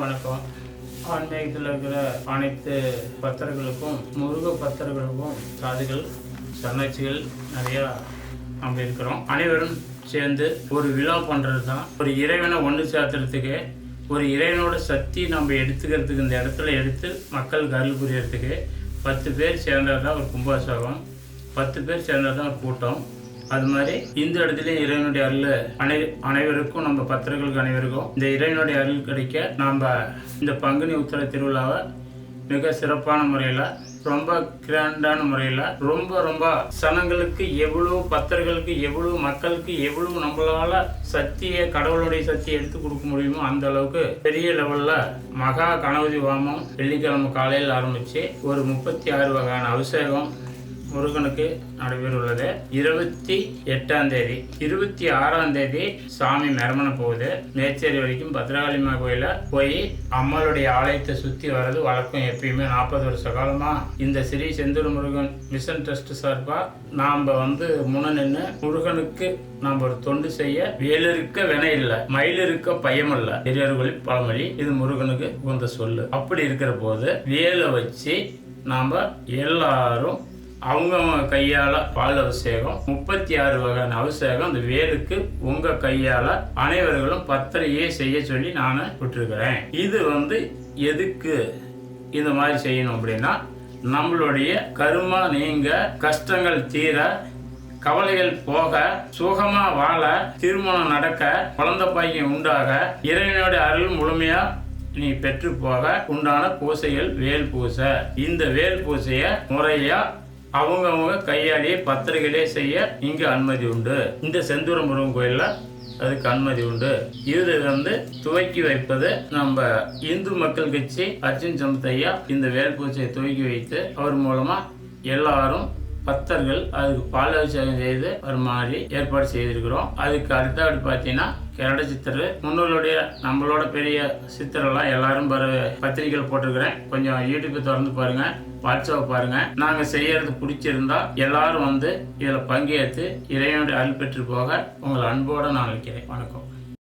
வணக்கம். ஆன்மீகத்தில் இருக்கிற அனைத்து பக்தர்களுக்கும் முருக பக்தர்களுக்கும் சாதுகள் தன்னாட்சிகள் நிறையா நம்ம இருக்கிறோம். அனைவரும் சேர்ந்து ஒரு விழா பண்ணுறது தான். ஒரு இறைவனை ஒன்று சேர்த்துறதுக்கு ஒரு இறைவனோட சக்தி நம்ம எடுத்துக்கிறதுக்கு இந்த இடத்துல எடுத்து மக்களுக்கு அருள் புரியறதுக்கு பத்து பேர் சேர்ந்தது தான் ஒரு கும்பாசகம் பத்து பேர் சேர்ந்தது தான் ஒரு கூட்டம் அது மாதிரி இந்த இடத்துலயும் இறைவனுடைய அருள் அனை அனைவருக்கும் நம்ம பக்தர்களுக்கு அனைவருக்கும் இந்த இறைவனுடைய அருள் கிடைக்க நாம் இந்த பங்குனி உத்தர திருவிழாவை மிக சிறப்பான முறையில் ரொம்ப கிராண்டான முறையில் ரொம்ப ரொம்ப சனங்களுக்கு எவ்வளோ பக்தர்களுக்கு எவ்வளோ மக்களுக்கு எவ்வளோ நம்மளால சக்தியை கடவுளுடைய சக்தியை எடுத்து கொடுக்க முடியுமோ அந்த அளவுக்கு பெரிய லெவலில் மகா கணபதி வாமம் வெள்ளிக்கிழமை காலையில் ஆரம்பித்து ஒரு முப்பத்தி ஆறு வகையான அபிஷேகம் முருகனுக்கு நடைபெற உள்ளது இருபத்தி எட்டாம் தேதி இருபத்தி ஆறாம் தேதி சாமி மெரமண போகுது. மேச்சேரி வரைக்கும் பத்ரகாளிமா கோயில போய் அம்மாளுடைய ஆலயத்தை சுற்றி வர்றது வழக்கம் எப்பயுமே நாற்பது வருஷ காலமா. இந்த ஸ்ரீ செந்தூர் முருகன் மிஷன் ட்ரஸ்ட் சார்பா நாம வந்து முன்ன நின்று முருகனுக்கு நாம் ஒரு தொண்டு செய்ய வேலிருக்க வினை இல்லை மயிலிருக்க பயம் இல்லை. பெரியவர்களின் பழமொழி இது முருகனுக்கு உகந்த சொல்லு. அப்படி இருக்கிற போது வேலை வச்சு நாம் எல்லாரும் அவங்கவுங்க கையால் பால் அபிஷேகம் முப்பத்தி ஆறு வகையான அபிஷேகம் அந்த வேலுக்கு உங்கள் கையால் அனைவர்களும் பத்திரையே செய்ய சொல்லி நான் விட்டுருக்கிறேன். இது வந்து எதுக்கு இந்த மாதிரி செய்யணும் அப்படின்னா நம்மளுடைய கருமா நீங்க கஷ்டங்கள் தீர கவலைகள் போக சுகமா வாழ திருமணம் நடக்க குழந்தை பையன் உண்டாக இறைவனுடைய அருள் முழுமையா நீ பெற்று போக உண்டான பூசைகள் வேல் பூசை. இந்த வேல் பூசைய முறையா அவங்கவுங்க கையாலேயே பத்திரிகையிலே செய்ய இங்கே அனுமதி உண்டு. இந்த செந்தூரம் முருகன் கோயில்ல அதுக்கு அனுமதி உண்டு. இது வந்து துவக்கி வைப்பது நம்ம இந்து மக்கள் கட்சி அர்ஜுன் சமத் இந்த வேல் பூஜையை துவக்கி வைத்து அவர் மூலமாக எல்லாரும் பக்தர்கள் அதுக்கு பால் அபிஷேகம் செய்து ஒரு மாதிரி ஏற்பாடு செய்திருக்கிறோம். அதுக்கு அடுத்தபடி பார்த்தீங்கன்னா கரட சித்தர் முன்னோர்களுடைய நம்மளோட பெரிய சித்தரெல்லாம் எல்லாரும் பர பத்திரிகைகள் போட்டிருக்கிறேன். கொஞ்சம் யூடியூப் திறந்து பாருங்க வாட்ஸ்அப் பாருங்க. நாங்கள் செய்யறது பிடிச்சிருந்தா எல்லாரும் வந்து இதில் பங்கேற்று இறைவனுடைய அருள் பெற்று போக உங்களை அன்போடு நான் வைக்கிறேன். வணக்கம்.